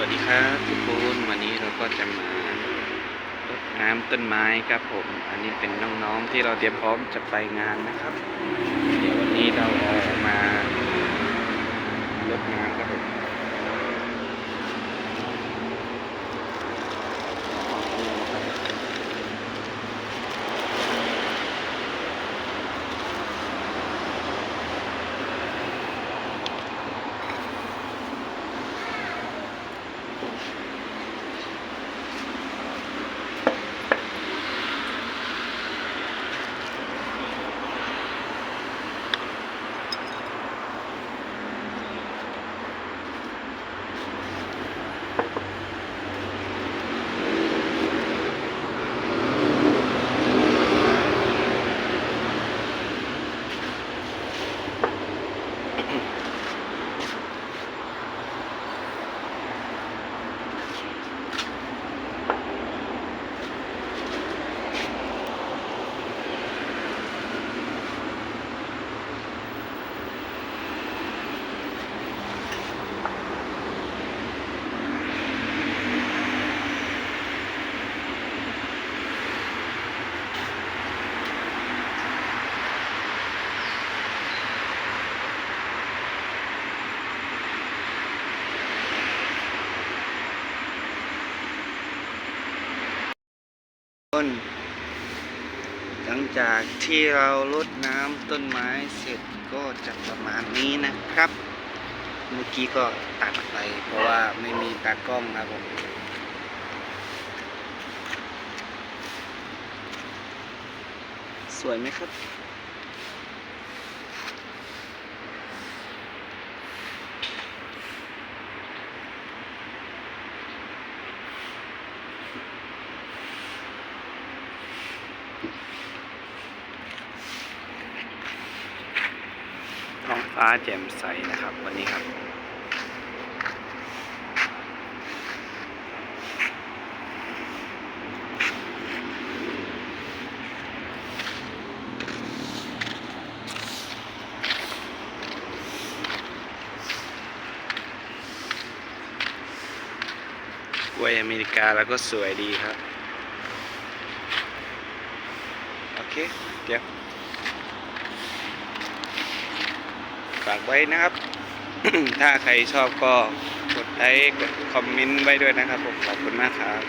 วัสดีครับทุกคนวันนี้เราก็จะมารดน้ำต้นไม้ครับผม อันนี้เป็นน้องๆที่เราเตรียมพร้อมจะไปงานนะครับ เดี๋ยววันนี้เราออกมารดน้ำครับผมต้น หลังจากที่เราลดน้ำต้นไม้เสร็จก็จะประมาณนี้นะครับ เมื่อกี้ก็ตัดไปเพราะว่าไม่มีตากล้องครับผมสวยไหมครับ ฟ้าแจ่มใสนะครับ วันนี้ครับ กล้วยอเมริกาแล้วก็สวยดีครับ โอเค เดี๋ยว ฝากไว้นะครับ ถ้าใครชอบก็กดไลค์กดคอมเมนต์ไว้ด้วยนะครับผมขอบคุณมากครับ